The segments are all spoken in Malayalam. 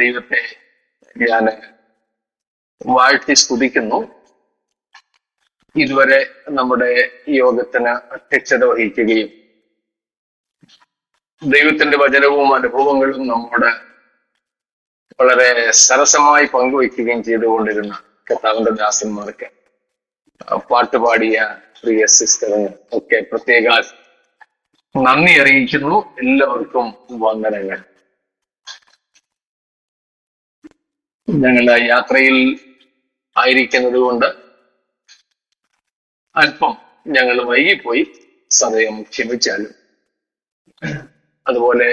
ദൈവത്തെ ഞാൻ വാഴ്ത്തി സ്തുതിക്കുന്നു. ഇതുവരെ നമ്മുടെ യോഗത്തിന് അധ്യക്ഷത വഹിക്കുകയും ദൈവത്തിന്റെ വചനവും അനുഭവങ്ങളും നമ്മുടെ വളരെ സരസമായി പങ്കുവയ്ക്കുകയും ചെയ്തുകൊണ്ടിരുന്ന കർത്താവിന്റെ ദാസന്മാർക്ക് പാട്ടുപാടിയ പ്രിയ സിസ്റ്ററിന് ഒക്കെ പ്രത്യേക നന്ദി അറിയിക്കുന്നു. എല്ലാവർക്കും വന്ദനങ്ങൾ. ഞങ്ങൾ യാത്രയിൽ ആയിരിക്കുന്നത് കൊണ്ട് അല്പം ഞങ്ങൾ വൈകിപ്പോയി സമയം ക്ഷമിച്ചാലും. അതുപോലെ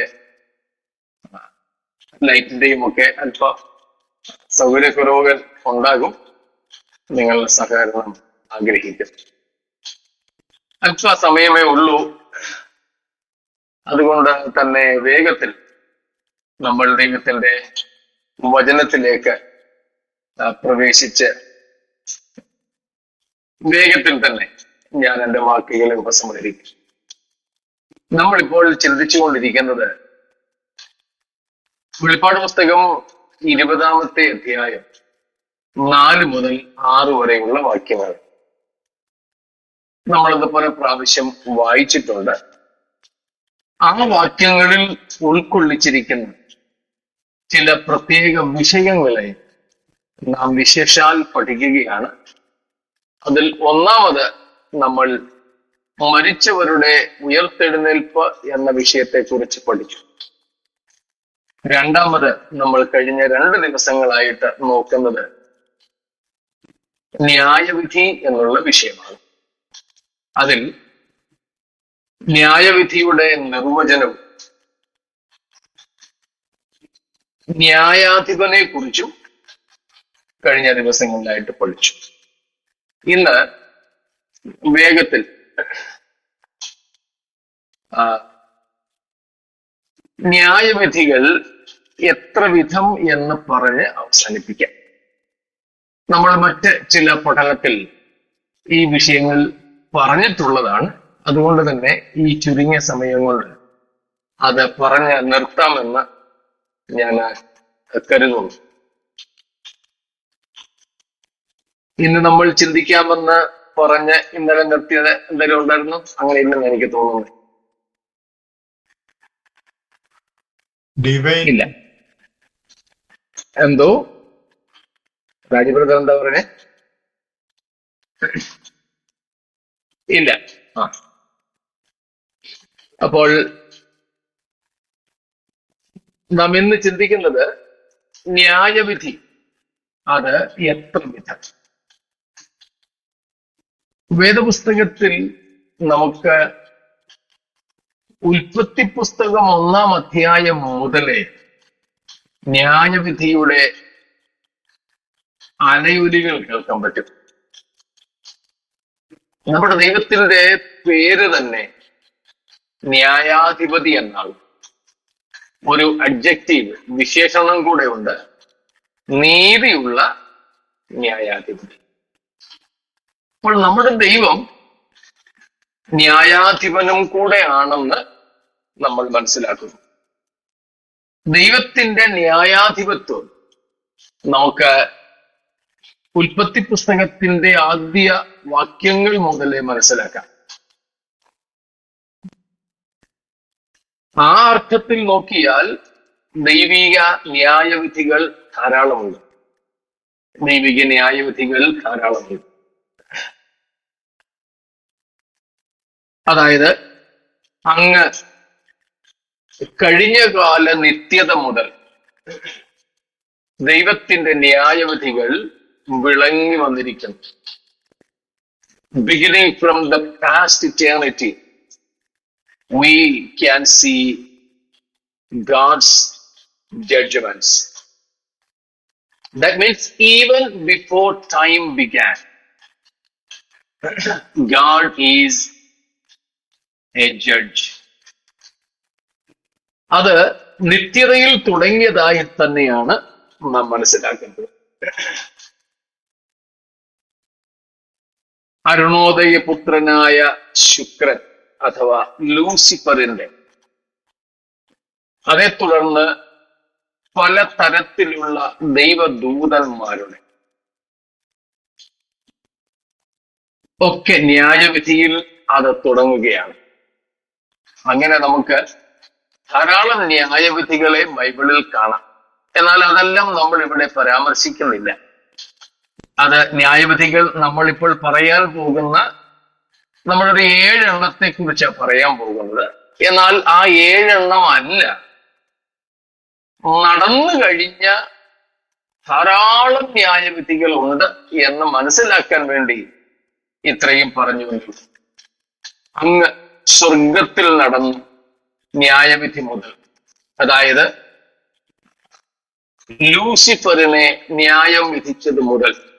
ലൈറ്റിന്റെയും ഒക്കെ അല്പം സൗകര്യക്കുറവുകൾ ഉണ്ടാകും. നിങ്ങളുടെ സഹകരണം ആഗ്രഹിക്കും. അല്പ സമയമേ ഉള്ളൂ. അതുകൊണ്ട് തന്നെ വേഗത്തിൽ നമ്മൾ ദൈവത്തിന്റെ വചനത്തിലേക്ക് പ്രവേശിച്ച് വേഗത്തിൽ തന്നെ ഞാൻ എന്റെ വാക്കുകളെ ഉപസംഹരിക്കും. നമ്മളിപ്പോൾ ചിന്തിച്ചുകൊണ്ടിരിക്കുന്നത് വെളിപ്പാട് പുസ്തകം ഇരുപതാമത്തെ അധ്യായം നാല് മുതൽ ആറ് വരെയുള്ള വാക്യങ്ങൾ. നമ്മളത് പല പ്രാവശ്യം വായിച്ചിട്ടുണ്ട്. ആ വാക്യങ്ങളിൽ ഉൾക്കൊള്ളിച്ചിരിക്കുന്ന ചില പ്രത്യേക വിഷയങ്ങളെ നാം വിശേഷാൽ പഠിക്കുകയാണ്. അതിൽ ഒന്നാമത് നമ്മൾ മരിച്ചവരുടെ ഉയർത്തെഴുന്നേൽപ്പ് എന്ന വിഷയത്തെ കുറിച്ച് പഠിച്ചു. രണ്ടാമത് നമ്മൾ കഴിഞ്ഞ രണ്ട് ദിവസങ്ങളായിട്ട് നോക്കുന്നത് ന്യായവിധി എന്നുള്ള വിഷയമാണ്. അതിൽ ന്യായവിധിയുടെ നിർവചനവും ന്യായാധിപനെ കുറിച്ചും കഴിഞ്ഞ ദിവസങ്ങളിലായിട്ട് പഠിച്ചു ഇന്ന് വേഗത്തിൽ ന്യായവിധികൾ എത്ര വിധം എന്ന് പറഞ്ഞ് അവസാനിപ്പിക്കാം. നമ്മൾ മറ്റ് ചില പഠനത്തിൽ ഈ വിഷയങ്ങൾ പറഞ്ഞിട്ടുള്ളതാണ്. അതുകൊണ്ട് തന്നെ ഈ ചുരുങ്ങിയ സമയം കൊണ്ട് അത് പറഞ്ഞ് നിർത്താമെന്ന് ഞാൻ കരുതുന്നു ഇന്ന് നമ്മൾ ചിന്തിക്കാമെന്ന് പറഞ്ഞ് ഇന്നലെ നിർത്തിയത് എന്തെങ്കിലും ഉണ്ടായിരുന്നു? അങ്ങനെ ഇല്ലെന്ന് എനിക്ക് തോന്നുന്നു. ഡിവൈൻ ഇല്ല. എന്തോ? രാജബ്രദർ എന്താ പറഞ്ഞേ? ഇല്ല. ആ. അപ്പോൾ നാം ഇന്ന് ചിന്തിക്കുന്നത് ന്യായവിധി. അത് എത്ര വിധം വേദപുസ്തകത്തിൽ നമുക്ക് ഉൽപ്പത്തി പുസ്തകം ഒന്നാം അധ്യായം മുതലേ ന്യായവിധിയുടെ അലയൊലികൾ കേൾക്കാൻ പറ്റും. നമ്മുടെ ദൈവത്തിന്റെ പേര് തന്നെ ന്യായാധിപതി എന്നാണ് ഒരു അഡ്ജക്റ്റീവ് വിശേഷണം കൂടെ ഉണ്ട് നീതിയുള്ള ന്യായാധിപതി. അപ്പോൾ നമ്മുടെ ദൈവം ന്യായാധിപനും കൂടെ ആണെന്ന് നമ്മൾ മനസ്സിലാക്കുന്നു. ദൈവത്തിന്റെ ന്യായാധിപത്വം നമുക്ക് ഉൽപ്പത്തി പുസ്തകത്തിന്റെ ആദ്യ വാക്യങ്ങൾ മുതലേ മനസ്സിലാക്കാം. ആ അർത്ഥത്തിൽ നോക്കിയാൽ ദൈവിക ന്യായവിധികൾ ധാരാളമുണ്ട്. ദൈവിക ന്യായവിധികൾ ധാരാളമുണ്ട്. അതായത് അങ്ങ് കഴിഞ്ഞ കാല നിത്യത മുതൽ ദൈവത്തിന്റെ ന്യായവിധികൾ വിളങ്ങി വന്നിരിക്കുന്നു. Beginning from the past eternity we can see God's judgments. That means even before time began, God is a judge. അത് നിത്യതയിൽ തുടങ്ങിയതായി തന്നെയാണ് നാം മനസ്സിലാക്കേണ്ടത് അരുണോദയപുത്രനായ ശുക്രൻ അഥവാ ലൂസിഫറിന്റെ. അതേ തുടർന്ന് പല തരത്തിലുള്ള ദൈവദൂതന്മാരുടെ ഒക്കെ ന്യായവിധിയിൽ അത് തുടങ്ങുകയാണ്. അങ്ങനെ നമുക്ക് ധാരാളം ന്യായവിധികളെ ബൈബിളിൽ കാണാം. എന്നാൽ അതെല്ലാം നമ്മൾ ഇവിടെ പരാമർശിക്കുന്നില്ല. അത് ന്യായവിധികൾ നമ്മളിപ്പോൾ പറയാൻ പോകുന്ന നമ്മളൊരു ഏഴെണ്ണത്തെ കുറിച്ചാണ് പറയാൻ പോകുന്നത്. എന്നാൽ ആ ഏഴെണ്ണം അല്ല. നടന്നു കഴിഞ്ഞ ധാരാളം ന്യായവിധികൾ ഉണ്ട് എന്ന് മനസ്സിലാക്കാൻ വേണ്ടി ഇത്രയും പറഞ്ഞു വന്നു. അങ്ങ് സ്വർഗത്തിൽ നടന്നു ന്യായവിധി മുതൽ. അതായത് ലൂസിഫറിനെ ന്യായം വിധിച്ചത് മുതൽ.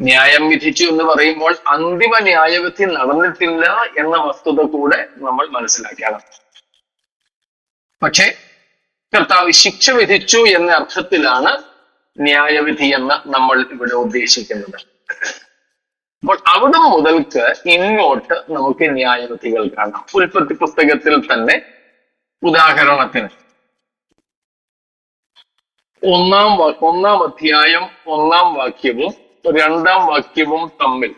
ന്യായം വിധിച്ചു എന്ന് പറയുമ്പോൾ അന്തിമ ന്യായവിധി നടന്നിട്ടില്ല എന്ന വസ്തുത കൂടെ നമ്മൾ മനസ്സിലാക്കണം. പക്ഷെ കർത്താവ് ശിക്ഷ വിധിച്ചു എന്ന അർത്ഥത്തിലാണ് ന്യായവിധി എന്ന് നമ്മൾ ഇവിടെ ഉദ്ദേശിക്കുന്നത്. അപ്പോൾ അവിടെ മുതൽക്ക് ഇങ്ങോട്ട് നമുക്ക് ന്യായവിധികൾ കാണാം. ഉൽപ്പത്തി പുസ്തകത്തിൽ തന്നെ ഉദാഹരണത്തിന് ഒന്നാം ഒന്നാം അധ്യായം ഒന്നാം വാക്യവും രണ്ടാം വാക്യവും തമ്മിൽ.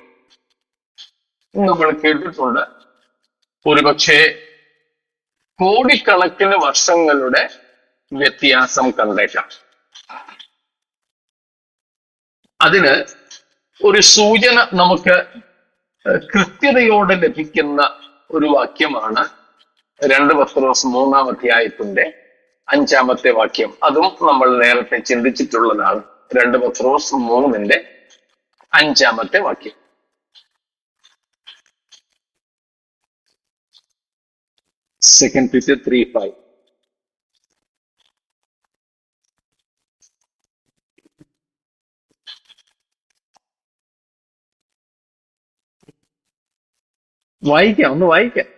നമ്മൾ കേട്ടിട്ടുണ്ട്. ഒരുപക്ഷെ കോടിക്കണക്കിന് വർഷങ്ങളുടെ വ്യത്യാസം കണ്ടേക്കാം. അതിന് ഒരു സൂചന നമുക്ക് കൃത്യതയോടെ ലഭിക്കുന്ന ഒരു വാക്യമാണ് രണ്ട് പത്രോസ് മൂന്നാം അധ്യായത്തിന്റെ അഞ്ചാമത്തെ വാക്യം. അതും നമ്മൾ നേരത്തെ ചിന്തിച്ചിട്ടുള്ളതാണ്. രണ്ട് പത്രോസ് മൂന്നിന്റെ അഞ്ചാമത്തെ വാക്യം. സെക്കൻഡ് പീറ്റർ ത്രീ ഫൈവ് വായിക്കാം ഒന്ന് വായിക്കാം.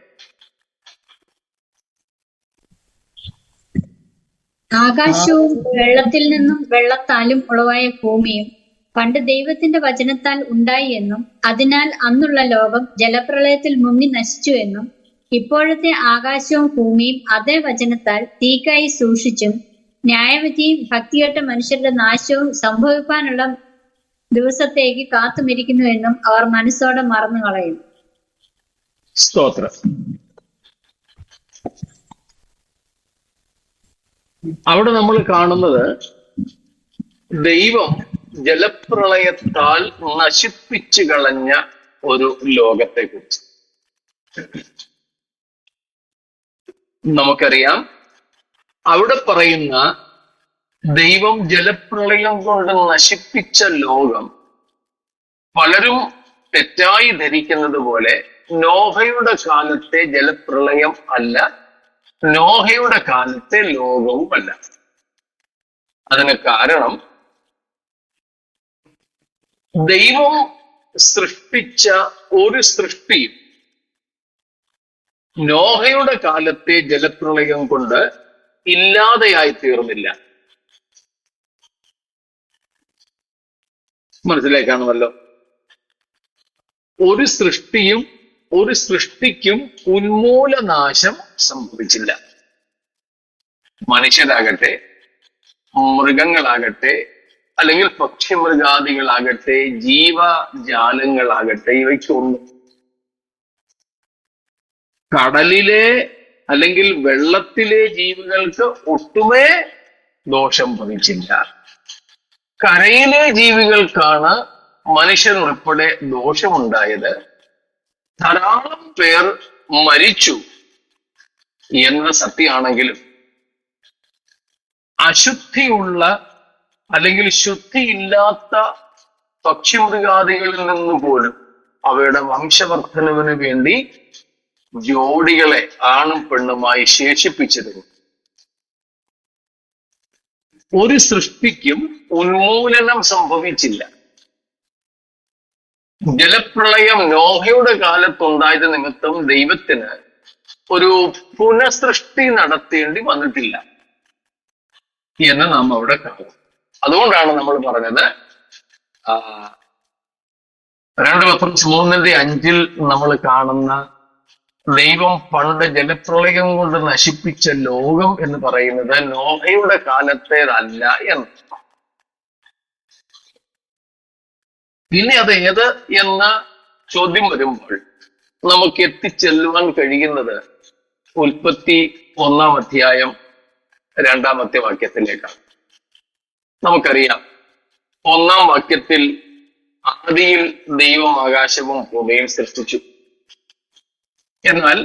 ആകാശവും വെള്ളത്തിൽ നിന്നും വെള്ളത്താലും ഉളവായ ഭൂമിയും പണ്ട് ദൈവത്തിന്റെ വചനത്താൽ ഉണ്ടായി എന്നും അതിനാൽ അന്നുള്ള ലോകം ജലപ്രളയത്തിൽ മുങ്ങി നശിച്ചു എന്നും ഇപ്പോഴത്തെ ആകാശവും ഭൂമിയും അതേ വചനത്താൽ തീക്കായി സൂക്ഷിച്ചും ന്യായവിധിയും ഭക്തികെട്ട മനുഷ്യരുടെ നാശവും സംഭവിക്കാനുള്ള ദിവസത്തേക്ക് കാത്തുമിരിക്കുന്നു എന്നും അവർ മനസ്സോടെ മറന്നു കളയും. സ്തോത്രം. അവിടെ നമ്മൾ കാണുന്നത് ദൈവം ജലപ്രളയത്താൽ നശിപ്പിച്ചു കളഞ്ഞ ഒരു ലോകത്തെ കുറിച്ച് നമുക്കറിയാം. അവിടെ പറയുന്ന ദൈവം ജലപ്രളയം കൊണ്ട് നശിപ്പിച്ച ലോകം പലരും തെറ്റായി ധരിക്കുന്നത് പോലെ നോഹയുടെ കാലത്തെ ജലപ്രളയം അല്ല നോഹയുടെ കാലത്തെ ലോകവും അല്ല അതിന് കാരണം ദൈവം സൃഷ്ടിച്ച ഒരു സൃഷ്ടിയും നോഹയുടെ കാലത്തെ ജലപ്രളയം കൊണ്ട് ഇല്ലാതെയായി തീർന്നില്ല. മനസ്സിലായി കാണുമല്ലോ ഒരു സൃഷ്ടിയും ഒരു സൃഷ്ടിക്കും ഉന്മൂലനാശം സംഭവിച്ചില്ല. മനുഷ്യരാകട്ടെ മൃഗങ്ങളാകട്ടെ അല്ലെങ്കിൽ പക്ഷിമൃഗാദികളാകട്ടെ ജീവജാലങ്ങളാകട്ടെ ഇവയ്ക്കൊന്നും കടലിലെ അല്ലെങ്കിൽ വെള്ളത്തിലെ ജീവികൾക്ക് ഒട്ടുമേ ദോഷം പതിച്ചില്ല. കരയിലെ ജീവികൾക്കാണ് മനുഷ്യൻ ഉൾപ്പെടെ ദോഷമുണ്ടായത്. ധാരാളം പേർ മരിച്ചു എന്ന സത്യമാണെങ്കിലും അശുദ്ധിയുള്ള അല്ലെങ്കിൽ ശുദ്ധിയില്ലാത്ത പക്ഷിമൃഗാദികളിൽ നിന്ന് പോലും അവയുടെ വംശവർദ്ധനവിന് വേണ്ടി ജോഡികളെ ആണും പെണ്ണുമായി ശേഷിപ്പിച്ചിരുന്നു ഒരു സൃഷ്ടിക്കും ഉന്മൂലനം സംഭവിച്ചില്ല. ജലപ്രളയം നോഹയുടെ കാലത്തുണ്ടായത് നിമിത്തം ദൈവത്തിന് ഒരു പുനഃസൃഷ്ടി നടത്തേണ്ടി വന്നിട്ടില്ല. എന്ന് നാം അവിടെ കാണും. അതുകൊണ്ടാണ് നമ്മൾ പറഞ്ഞത് രണ്ട് പത്രോസ് മൂന്നിന്റെ അഞ്ചിൽ നമ്മൾ കാണുന്ന ദൈവം പണ്ട് ജലപ്രളയം കൊണ്ട് നശിപ്പിച്ച ലോകം എന്ന് പറയുന്നത് നോഹയുടെ കാലത്തേതല്ല എന്ന്. പിന്നെ അത് ഏത് എന്ന ചോദ്യം വരുമ്പോൾ നമുക്ക് എത്തിച്ചെല്ലുവാൻ കഴിയുന്നത് ഉൽപ്പത്തി ഒന്നാം അധ്യായം രണ്ടാമത്തെ വാക്യത്തിലേക്കാണ്. നമുക്കറിയാം. ഒന്നാം വാക്യത്തിൽ ആദിയിൽ ദൈവം ആകാശവും ഭൂമിയും സൃഷ്ടിച്ചു. എന്നാൽ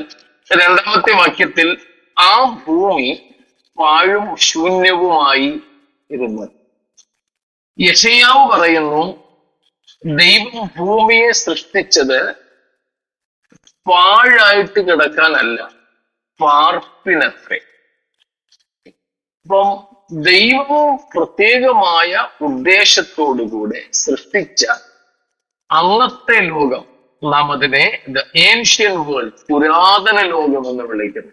രണ്ടാമത്തെ വാക്യത്തിൽ ആ ഭൂമി പാഴും ശൂന്യവുമായി ഇരുന്നു. യശയാവ് പറയുന്നു ദൈവം ഭൂമിയെ സൃഷ്ടിച്ചത് പാഴായിട്ട് കിടക്കാനല്ല പാർപ്പിനത്രേ. അപ്പം ദൈവം പ്രത്യേകമായ ഉദ്ദേശത്തോടുകൂടെ സൃഷ്ടിച്ച അന്നത്തെ ലോകം. നാം അതിനെ ദ ഏൻഷ്യൻ വേൾഡ് പുരാതന ലോകം എന്ന് വിളിക്കുന്നു.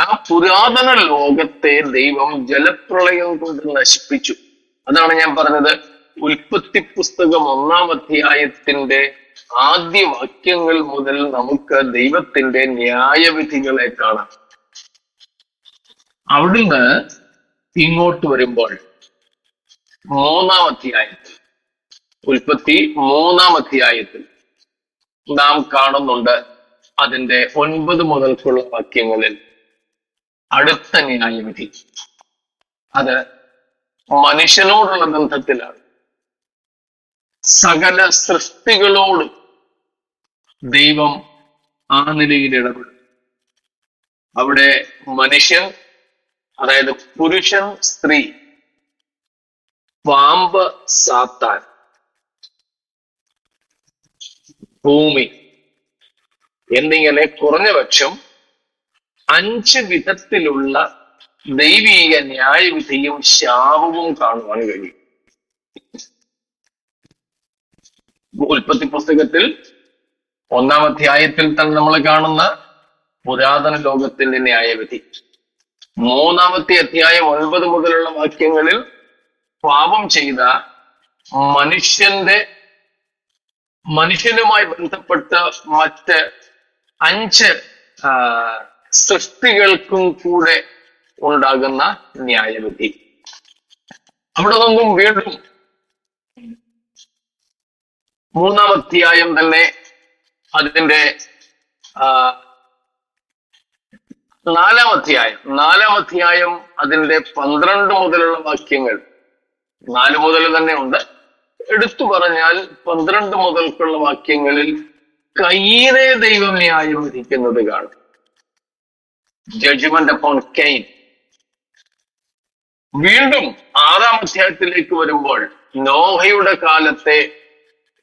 ആ പുരാതന ലോകത്തെ ദൈവം ജലപ്രളയം കൊണ്ട് നശിപ്പിച്ചു. അതാണ് ഞാൻ പറഞ്ഞത്. ഉൽപ്പത്തി പുസ്തകം ഒന്നാം അധ്യായത്തിന്റെ ആദ്യ വാക്യങ്ങൾ മുതൽ നമുക്ക് ദൈവത്തിന്റെ ന്യായവിധികളെ കാണാം. അവിടുന്ന് ഇങ്ങോട്ട് വരുമ്പോൾ മൂന്നാം അധ്യായത്തിൽ ഉൽപ്പത്തി മൂന്നാം അധ്യായത്തിൽ നാം കാണുന്നുണ്ട് അതിന്റെ ഒൻപത് മുതൽക്കുള്ള വാക്യങ്ങളിൽ അടുത്ത ന്യായവിധി. അത് മനുഷ്യനോടുള്ള ബന്ധത്തിലാണ്. സകല സൃഷ്ടികളോടും ദൈവം ആ നിലയിൽ ഇടപെടും. അവിടെ മനുഷ്യൻ അതായത് പുരുഷൻ സ്ത്രീ. പാമ്പ് സാത്താൻ. ഭൂമി. എന്നിങ്ങനെ കുറഞ്ഞ പക്ഷം അഞ്ച് വിധത്തിലുള്ള ദൈവീക ന്യായവിധിയും ശാപവും കാണുവാൻ കഴിയും. ഉൽപ്പത്തി പുസ്തകത്തിൽ ഒന്നാം അധ്യായത്തിൽ തന്നെ നമ്മൾ കാണുന്ന പുരാതന ലോകത്തിന്റെ ന്യായവിധി. മൂന്നാമത്തെ അധ്യായം ഒൻപത് മുതലുള്ള വാക്യങ്ങളിൽ പാപം ചെയ്ത മനുഷ്യന്റെ മനുഷ്യനുമായി ബന്ധപ്പെട്ട മറ്റ് അഞ്ച് സൃഷ്ടികൾക്കും കൂടെ ഉണ്ടാകുന്ന ന്യായവിധി. അവിടെ നിന്നും വീണ്ടും മൂന്നാം അധ്യായം തന്നെ അതിന്റെ നാലാം അധ്യായം നാലാം അധ്യായം അതിന്റെ പന്ത്രണ്ട് മുതലുള്ള വാക്യങ്ങൾ. നാല് മുതൽ തന്നെ ഉണ്ട്. എടുത്തു പറഞ്ഞാൽ പന്ത്രണ്ട് മുതൽക്കുള്ള വാക്യങ്ങളിൽ കയ്യിനെ ദൈവം ന്യായം വിധിക്കുന്നത് കാണും. ജഡ്ജ്മെന്റ് അപ്പോൺ കെയിൻ വീണ്ടും ആറാം അധ്യായത്തിലേക്ക് വരുമ്പോൾ നോഹയുടെ കാലത്തെ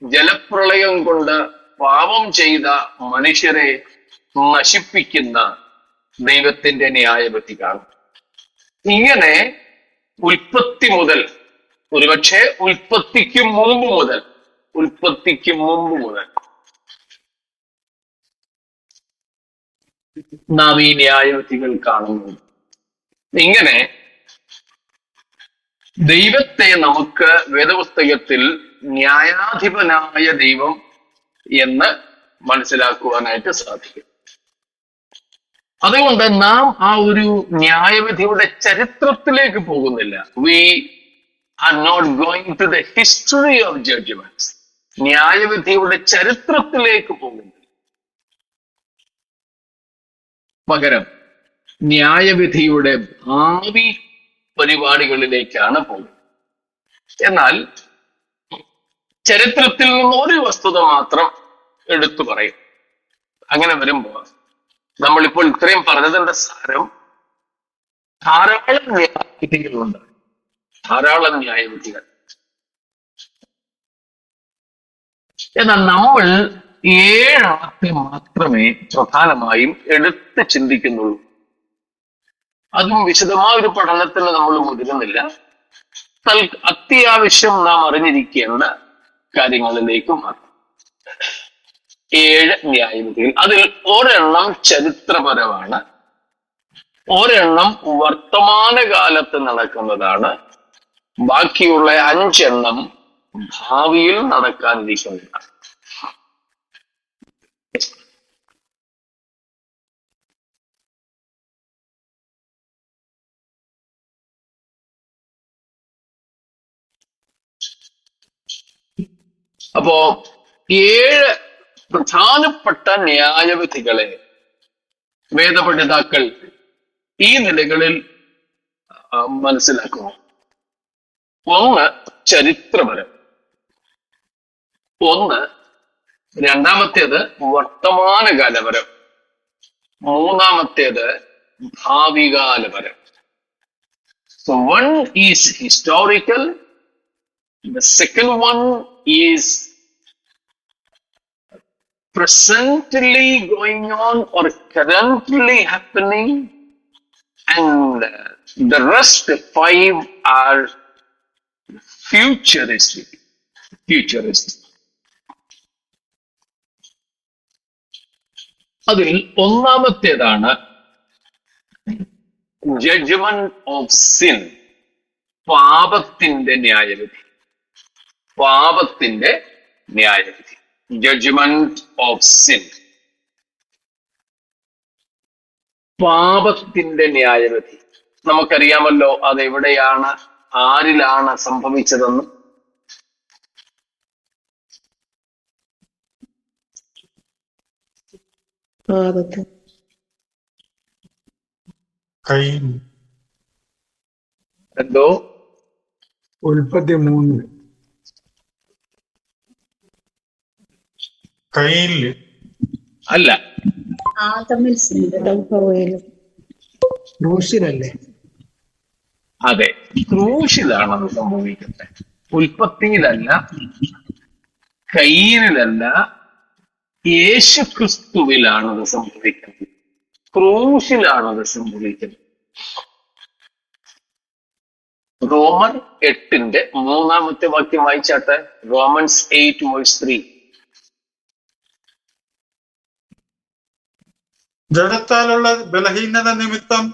ജലപ്രളയം കൊണ്ട് പാപം ചെയ്ത മനുഷ്യരെ നശിപ്പിക്കുന്ന ദൈവത്തിന്റെ ന്യായവിധി കാണും. ഇങ്ങനെ ഉൽപ്പത്തി മുതൽ ഒരുപക്ഷെ ഉൽപ്പത്തിക്ക് മുമ്പ് മുതൽ ഉൽപ്പത്തിക്ക് മുമ്പ് മുതൽ നാം ഈ ന്യായവിധികൾ കാണുന്നു. ഇങ്ങനെ ദൈവത്തെ നമുക്ക് വേദപുസ്തകത്തിൽ ന്യായാധിപനായ ദൈവം എന്ന് മനസ്സിലാക്കുവാനായിട്ട് സാധിക്കും. അതുകൊണ്ട് നാം ആ ഒരു ന്യായവിധിയുടെ ചരിത്രത്തിലേക്ക് പോകുന്നില്ല. We are not going to the history of judgments ന്യായവിധിയുടെ ചരിത്രത്തിലേക്ക് പോകുന്നില്ല. പകരം ന്യായവിധിയുടെ ഭാവി പരിപാടികളിലേക്കാണ് പോകുന്നത്. എന്നാൽ ചരിത്രത്തിൽ നിന്ന് ഒരു വസ്തുത മാത്രം എടുത്തു പറയും. അങ്ങനെ വരുമ്പോൾ നമ്മളിപ്പോൾ ഇത്രയും പറഞ്ഞതിന്റെ സാരം ധാരാളം ന്യായവിധികളുണ്ട്. ധാരാളം ന്യായവിധികൾ. എന്നാൽ നമ്മൾ ഏഴാത്തെ മാത്രമേ പ്രധാനമായും എടുത്ത് ചിന്തിക്കുന്നുള്ളൂ. അതും വിശദമായ ഒരു പഠനത്തിന് നമ്മൾ മുതിരുന്നില്ല. അത്യാവശ്യം നാം അറിഞ്ഞിരിക്കേണ്ട കാര്യങ്ങളിലേക്ക് മാത്രം ഏഴ് ന്യായവിധികൾ. അതിൽ ഒരെണ്ണം ചരിത്രപരമാണ്. ഒരെണ്ണം വർത്തമാനകാലത്ത് നടക്കുന്നതാണ്. ബാക്കിയുള്ള അഞ്ചെണ്ണം ഭാവിയിൽ നടക്കാനിരിക്കുന്നതാണ്. അപ്പോ ഏഴ് പ്രധാനപ്പെട്ട ന്യായവിധികളെ വേദപണ്ഡിതാക്കൾ ഈ നിലകളിൽ മനസ്സിലാക്കുന്നു. ഒന്ന് ചരിത്രപരം. ഒന്ന് രണ്ടാമത്തേത് വർത്തമാനകാലപരം. മൂന്നാമത്തേത് ഭാവികാലപരം. So one is historical, the second one presently going on or currently happening, and uh, the rest five are futuristic. Futuristic. അതിൽ ഒന്നാമത്തേതാണ് ജഡ്ജ്മെന്റ് ഓഫ് സിൻ പാപത്തിന്റെ ന്യായവിധി പാപത്തിന്റെ ന്യായവിധി ജഡ്ജ്മെന്റ് ഓഫ് സിൻ പാപത്തിന്റെ ന്യായവിധി. നമുക്കറിയാമല്ലോ അതെവിടെയാണ് ആരിലാണ് സംഭവിച്ചതെന്ന്. എന്തോ? ഉൽപ്പത്തി മൂന്നിൽ കയ്യിൽ അല്ല. ക്രൂശിലല്ലേ? അതെ. ക്രൂശിലാണ് അത് സംഭവിക്കുന്നത് ഉൽപ്പത്തിയിലല്ല കയ്യിലല്ല യേശു ക്രിസ്തുവിലാണ് അത് സംഭവിക്കുന്നത്. ക്രൂശിലാണ് അത് സംഭവിക്കുന്നത്. റോമൻ എട്ടിന്റെ മൂന്നാമത്തെ വാക്യം വായിച്ചാട്ടെ? Romans eight verse three. ജഡത്താലുള്ള ബലഹീനത നിമിത്തം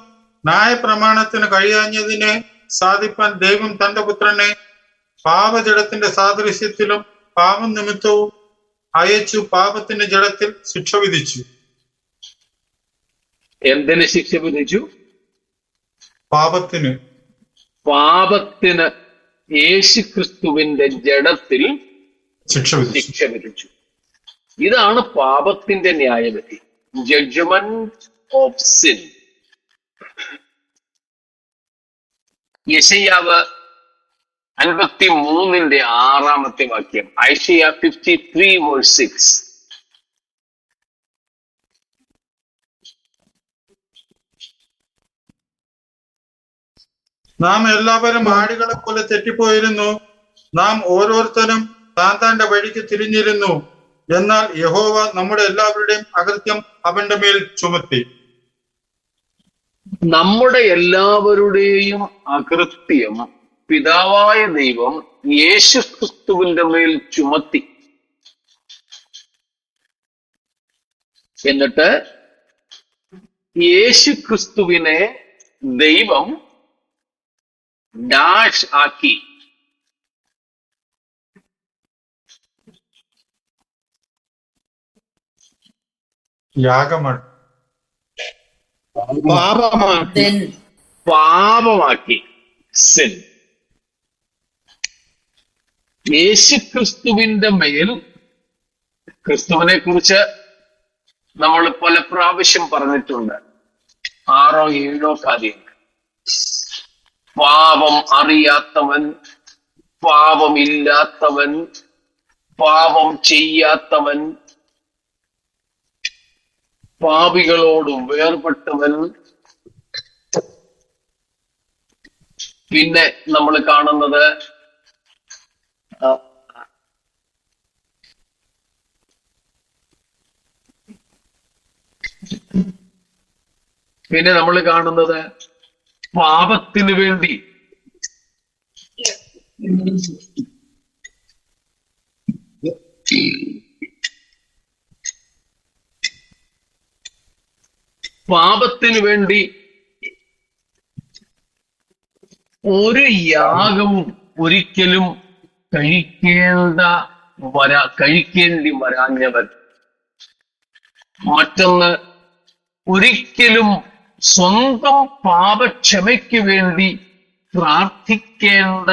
ന്യായപ്രമാണത്തിന് കഴിയാഞ്ഞതിനെ സാധിപ്പാൻ ദൈവം തന്റെ പുത്രനെ പാപജടത്തിന്റെ സാദൃശ്യത്തിലും പാപം നിമിത്തവും അയച്ചു പാപത്തിന്റെ ജഡത്തിൽ ശിക്ഷ വിധിച്ചു. എന്തിന് ശിക്ഷ വിധിച്ചു? പാപത്തിന്. പാപത്തിന് യേശു ക്രിസ്തുവിന്റെ ജഡത്തിൽ ശിക്ഷ വിധിച്ചു. ഇതാണ് പാപത്തിന്റെ ന്യായവിധി. ജഡ്ജ്മെന്റ് ഓഫ് സിൻ യശയ്യാവ് അൻപത്തി മൂന്നിന്റെ ആറാമത്തെ വാക്യം Isaiah fifty three verse six നാം എല്ലാവരും ആടുകളെ പോലെ തെറ്റിപ്പോയിരുന്നു. നാം ഓരോരുത്തരും താൻ താന്റെ വഴിക്ക് തിരിഞ്ഞിരുന്നു. എന്നാൽ യഹോവ നമ്മുടെ എല്ലാവരുടെയും അകൃത്യം അവന്റെ മേൽ ചുമത്തി. നമ്മുടെ എല്ലാവരുടെയും അകൃത്യം പിതാവായ ദൈവം യേശു ക്രിസ്തുവിന്റെ മേൽ ചുമത്തി. എന്നിട്ട് യേശു ക്രിസ്തുവിനെ ദൈവം ഡാഷ് ആക്കി. യാഗമാണ് പാപമാക്കി. പാപമാക്കി. സിൻ യേശു ക്രിസ്തുവിന്റെ മേൽ ക്രിസ്തുവിനെ കുറിച്ച് നമ്മൾ പല പ്രാവശ്യം പറഞ്ഞിട്ടുണ്ട്. ആറോ ഏഴോ കാര്യങ്ങൾ പാപം അറിയാത്തവൻ പാപമില്ലാത്തവൻ പാപം ചെയ്യാത്തവൻ പാപികളോട് വേർപെട്ടവൻ. പിന്നെ നമ്മൾ കാണുന്നത് പിന്നെ നമ്മൾ കാണുന്നത് പാപത്തിന് വേണ്ടി. പാപത്തിന് വേണ്ടി ഒരു യാഗവും ഒരിക്കലും കഴിക്കേണ്ട വരാ കഴിക്കേണ്ടി വരാഞ്ഞവൻ. മറ്റൊന്ന് ഒരിക്കലും സ്വന്തം പാപക്ഷമയ്ക്ക് വേണ്ടി പ്രാർത്ഥിക്കേണ്ട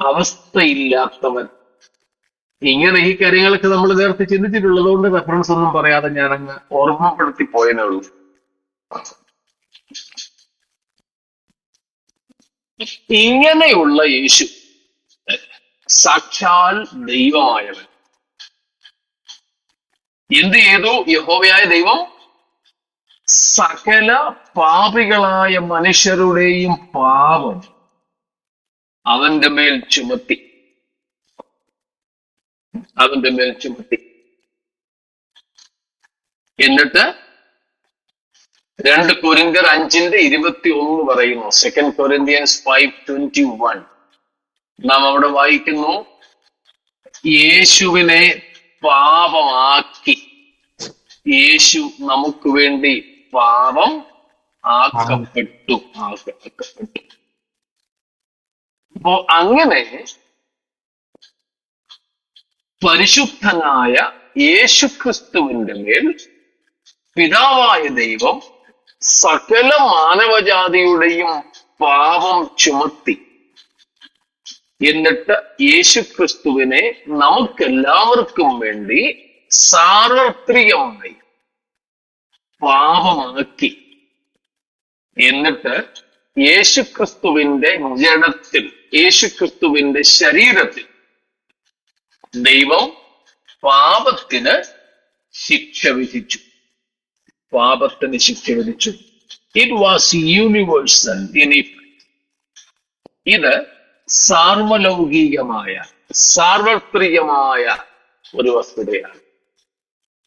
അവസ്ഥയില്ലാത്തവൻ. ഇങ്ങനെ ഈ കാര്യങ്ങളൊക്കെ നമ്മൾ നേരത്തെ ചിന്തിച്ചിട്ടുള്ളത് കൊണ്ട് റെഫറൻസ് ഒന്നും പറയാതെ ഞാൻ അങ്ങ് ഓർമ്മപ്പെടുത്തി പോയതേ ഉള്ളൂ. ഇങ്ങനെയുള്ള യേശു സാക്ഷാൽ ദൈവമായവൻ. എന്ത് ചെയ്തു? യഹോവയായ ദൈവം സകല പാപികളായ മനുഷ്യരുടെയും പാപം അവന്റെ മേൽ ചുമത്തി. അവന്റെ മേൽ ചുമത്തി. എന്നിട്ട് രണ്ട് കൊരിന്തർ അഞ്ചിന്റെ ഇരുപത്തി ഒന്ന് പറയുന്നു. Second Corinthians five twenty one നാം അവിടെ വായിക്കുന്നു യേശുവിനെ പാപമാക്കി. യേശു നമുക്ക് വേണ്ടി പാപം ആക്കപ്പെട്ടു. ആക്കപ്പെട്ടു. അപ്പോ അങ്ങനെ പരിശുദ്ധനായ യേശുക്രിസ്തുവിന്റെ മേൽ പിതാവായ ദൈവം സകല മാനവജാതിയുടെയും പാപം ചുമത്തി. എന്നിട്ട് യേശുക്രിസ്തുവിനെ നമുക്കെല്ലാവർക്കും വേണ്ടി സാർവത്രികമായി പാപമാക്കി. എന്നിട്ട് യേശുക്രിസ്തുവിന്റെ ജഡത്തിൽ യേശുക്രിസ്തുവിന്റെ ശരീരത്തിൽ ദൈവം പാപത്തിന് ശിക്ഷ വിധിച്ചു. പാപത്തിന് ശിക്ഷ വിധിച്ചു. ഇറ്റ് വാസ് യൂണിവേഴ്സൽ ഇൻ ഇത് സാർവലൗകികമായ സാർവത്രികമായ ഒരു വസ്തുതയാണ്.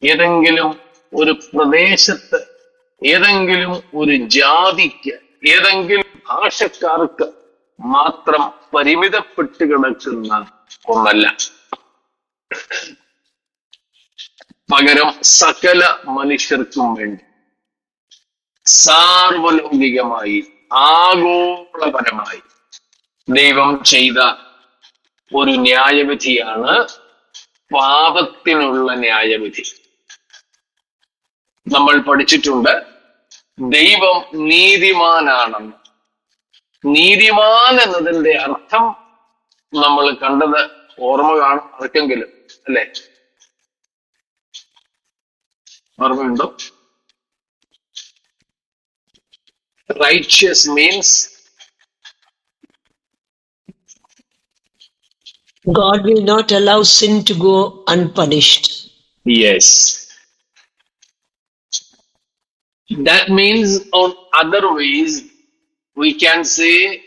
ഏതെങ്കിലും ഒരു പ്രദേശത്ത് ഏതെങ്കിലും ഒരു ജാതിക്ക് ഏതെങ്കിലും ഭാഷക്കാർക്ക് മാത്രം പരിമിതപ്പെട്ട് കിടക്കുന്ന ഒന്നല്ല. പകരം സകല മനുഷ്യർക്കും വേണ്ടി സാർവലൗകികമായി ആഗോളപരമായി ദൈവം ചെയ്ത ഒരു ന്യായവിധിയാണ് പാപത്തിനുള്ള ന്യായവിധി. നമ്മൾ പഠിച്ചിട്ടുണ്ട് ദൈവം നീതിമാനാണെന്ന്. നീതിമാൻ എന്നതിന്റെ അർത്ഥം നമ്മൾ കണ്ടത് ഓർമ്മ കാണും. ആർക്കെങ്കിലും left. Armando. Righteous means God will not allow sin to go unpunished. Yes. That means, on other ways, we can say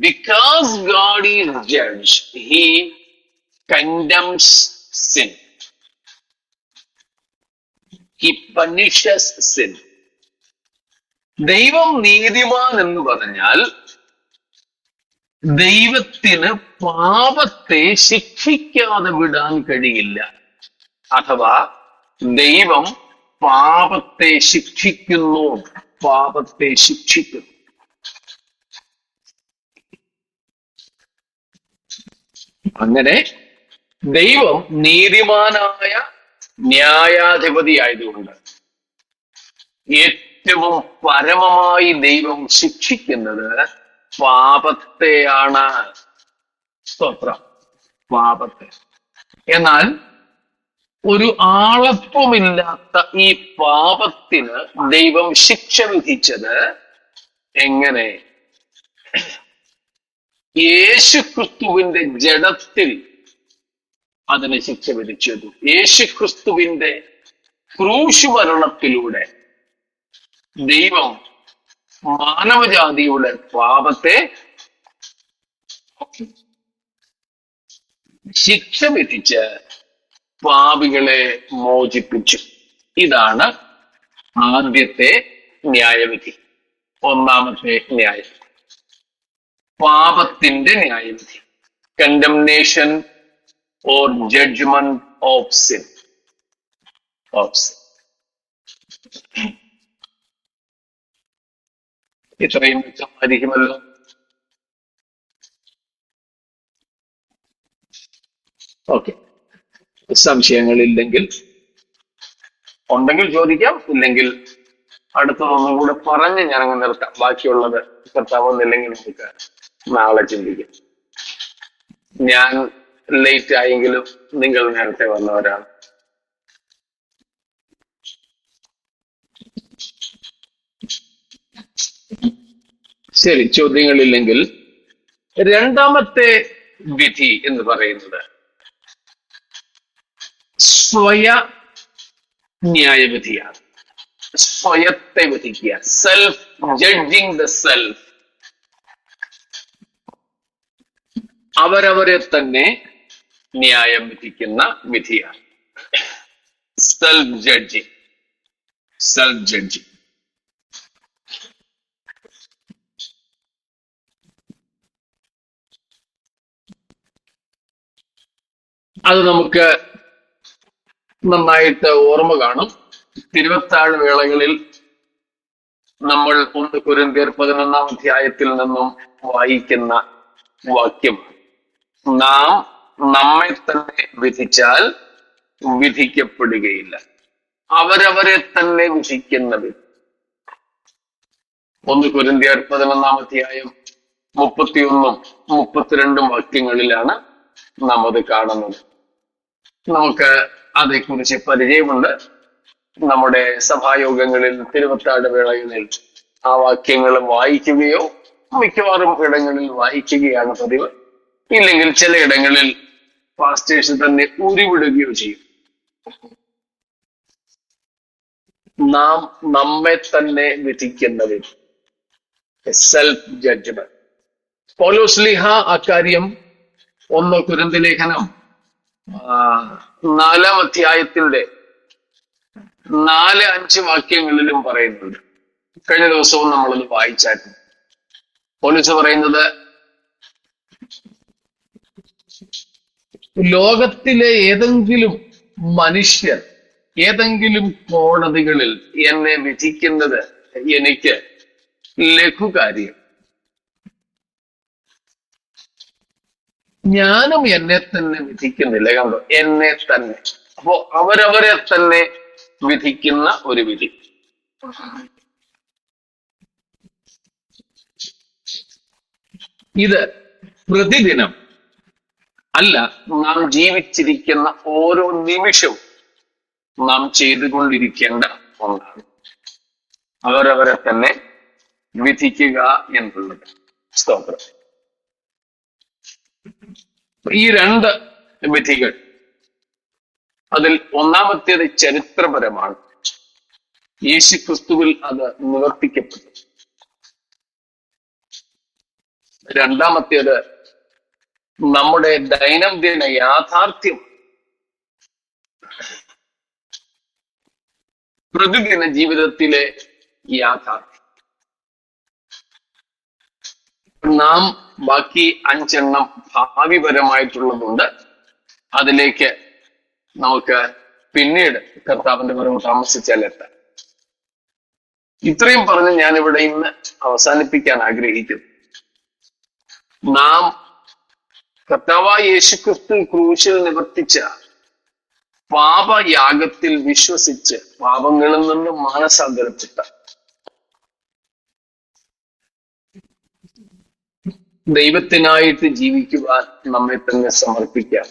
because God is judge, He condemns sin. He punishes sin. ദൈവം നീതിമാൻ എന്ന് പറഞ്ഞാൽ ദൈവത്തിന് പാപത്തെ ശിക്ഷിക്കാതെ വിടാൻ കഴിയില്ല അഥവാ ദൈവം പാപത്തെ ശിക്ഷിക്കുന്നു പാപത്തെ ശിക്ഷിക്കുന്നു അങ്ങനെ ദൈവം നീതിമാനായ ന്യായാധിപതി ആയതുകൊണ്ട് ഏറ്റവും പരമമായി ദൈവം ശിക്ഷിക്കുന്നത് പാപത്തെയാണ്. സ്തോത്രം. പാപത്തെ. എന്നാൽ ഒരു ആളത്വമില്ലാത്ത ഈ പാപത്തിന് ദൈവം ശിക്ഷ വിധിച്ചത് എങ്ങനെ? യേശുക്രിസ്തുവിന്റെ ജഡത്തിൽ അതിന് ശിക്ഷ വിധിച്ചത്. യേശുക്രിസ്തുവിന്റെ ക്രൂശു മരണത്തിലൂടെ ദൈവം മാനവജാതിയുടെ പാപത്തെ ശിക്ഷ വിധിച്ച് പാപികളെ മോചിപ്പിച്ചു. ഇതാണ് ആദ്യത്തെ ന്യായവിധി. ഒന്നാമത്തെ ന്യായവിധി പാപത്തിന്റെ ന്യായവിധി. Condemnation or judgment of sin. Of sin. ഇത്രയും വ്യക്തമായിരിക്കുമല്ലോ ഓക്കെ സംശയങ്ങളില്ലെങ്കിൽ ഉണ്ടെങ്കിൽ ചോദിക്കാം ഇല്ലെങ്കിൽ അടുത്തതൊന്നും കൂടെ പറഞ്ഞ് ഞാൻ അങ്ങ് നിർത്താം ബാക്കിയുള്ളത് കർത്താവ് ഒന്നില്ലെങ്കിൽ നമുക്ക് നാളെ ചിന്തിക്കാം ഞാൻ ലേറ്റ് ആയെങ്കിലും നിങ്ങൾ നേരത്തെ വന്നവരാണ്. ശരി ചോദ്യങ്ങളില്ലെങ്കിൽ രണ്ടാമത്തെ വിധി എന്ന് പറയുന്നത് സ്വയ ന്യായവിധിയാണ് സ്വയത്തെ വിധിക്കുക. സെൽഫ് ജഡ്ജിങ് ദ സെൽഫ് അവരവരെ തന്നെ ന്യായം വിധിക്കുന്ന വിധിയാണ്. സെൽഫ് ജഡ്ജിങ് സെൽഫ് ജഡ്ജിങ് അത് നമുക്ക് നന്നായിട്ട് ഓർമ്മ കാണും. തിരുവത്താഴ് വേളകളിൽ നമ്മൾ ഒന്ന് കുരന്തിയർ പതിനൊന്നാം അധ്യായത്തിൽ നിന്നും വായിക്കുന്ന വാക്യം. നാം നമ്മെ തന്നെ വിധിച്ചാൽ വിധിക്കപ്പെടുകയില്ല. അവരവരെ തന്നെ വിധിക്കുന്നത്. ഒന്ന് കുരിന്തിയർ പതിനൊന്നാമധ്യായം മുപ്പത്തിയൊന്നും മുപ്പത്തിരണ്ടും വാക്യങ്ങളിലാണ് നാം അത് കാണുന്നത്. നമുക്ക് അതേക്കുറിച്ച് പരിചയമുണ്ട്. നമ്മുടെ സഭായോഗങ്ങളിൽ തിരുവത്താട് വേളയിൽ ആ വാക്യങ്ങൾ വായിക്കുകയോ മിക്കവാറും ഇടങ്ങളിൽ വായിക്കുകയാണ് പതിവ്. ഇല്ലെങ്കിൽ ചിലയിടങ്ങളിൽ പാസ്റ്റേഴ്സ് തന്നെ ഉരുവിടുകയോ ചെയ്യും. നാം നമ്മെ തന്നെ വിധിക്കുന്നതിൽ സെൽഫ് ജഡ്ജ്മെന്റ് പൗലോസ്ലിഹ അക്കാര്യം ഒന്ന് കുരന്തലേഖനം നാലാം അധ്യായത്തിന്റെ നാല് അഞ്ച് വാക്യങ്ങളിലും പറയുന്നുണ്ട്. കഴിഞ്ഞ ദിവസവും നമ്മളത് വായിച്ചായിരുന്നു. പോലീസ് പറയുന്നത് ലോകത്തിലെ ഏതെങ്കിലും മനുഷ്യർ ഏതെങ്കിലും കോടതികളിൽ എന്നെ വിധിക്കുന്നത് എനിക്ക് ലഘുകാര്യം. ഞാനും എന്നെ തന്നെ വിധിക്കുന്നില്ല കണ്ടോ? എന്നെ തന്നെ. അപ്പോ അവരവരെ തന്നെ വിധിക്കുന്ന ഒരു വിധി. ഇത് പ്രതിദിനം അല്ല. നാം ജീവിച്ചിരിക്കുന്ന ഓരോ നിമിഷവും നാം ചെയ്തുകൊണ്ടിരിക്കേണ്ട ഒന്നാണ്. അവരവരെ തന്നെ വിധിക്കുക എന്നുള്ളത്. സ്തോത്രം. ഈ രണ്ട് വിധികൾ അതിൽ ഒന്നാമത്തേത് ചരിത്രപരമാണ്. യേശു ക്രിസ്തുവിൽ അത് നിവർത്തിക്കപ്പെട്ടു. രണ്ടാമത്തേത് നമ്മുടെ ദൈനംദിന യാഥാർത്ഥ്യം. പ്രതിദിന ജീവിതത്തിലെ യാഥാർത്ഥ്യം. നാം ബാക്കി അഞ്ചെണ്ണം ഭാവിപരമായിട്ടുള്ളതുണ്ട്. അതിലേക്ക് നമുക്ക് പിന്നീട് കർത്താവിന്റെ വരവ് താമസിച്ചാൽ എത്താം. ഇത്രയും പറഞ്ഞ് ഞാനിവിടെ ഇന്ന് അവസാനിപ്പിക്കാൻ ആഗ്രഹിക്കുന്നു. നാം കർത്താവായ യേശുക്രിസ്തു ക്രൂശിൽ നിവർത്തിച്ച പാപയാഗത്തിൽ വിശ്വസിച്ച് പാപങ്ങളിൽ നിന്ന് മാനസാന്തരപ്പെട്ട ദൈവത്തിനായിട്ട് ജീവിക്കുവാൻ നമ്മെ തന്നെ സമർപ്പിക്കാം.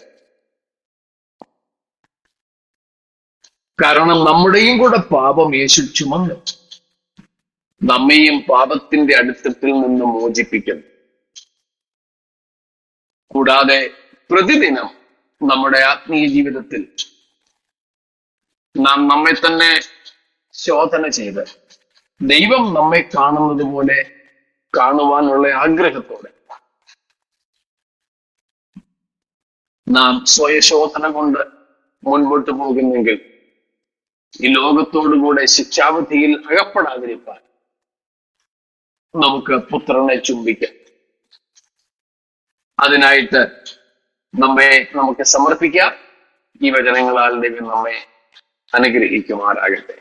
കാരണം നമ്മുടെയും കൂടെ പാപം യേശു ചുമന്നു. നമ്മെയും പാപത്തിന്റെ അടുത്തത്തിൽ നിന്ന് മോചിപ്പിക്കുന്നു. കൂടാതെ പ്രതിദിനം നമ്മുടെ ആത്മീയ ജീവിതത്തിൽ നാം നമ്മെ തന്നെ ശോധന ചെയ്ത് ദൈവം നമ്മെ കാണുന്നത് പോലെ കാണുവാനുള്ള ആഗ്രഹത്തോടെ നാം സ്വയശോധന കൊണ്ട് മുൻപോട്ട് പോകുന്നെങ്കിൽ ഈ ലോകത്തോടുകൂടെ ശിക്ഷാവധിയിൽ അകപ്പെടാതിരിക്കാൻ നമുക്ക് പുത്രനെ ചുംബിക്കാം. അതിനായിട്ട് നമ്മെ നമുക്ക് സമർപ്പിക്കാം. ഈ വചനങ്ങളാൽ ദൈവം നമ്മെ അനുഗ്രഹിക്കുമാറാകട്ടെ.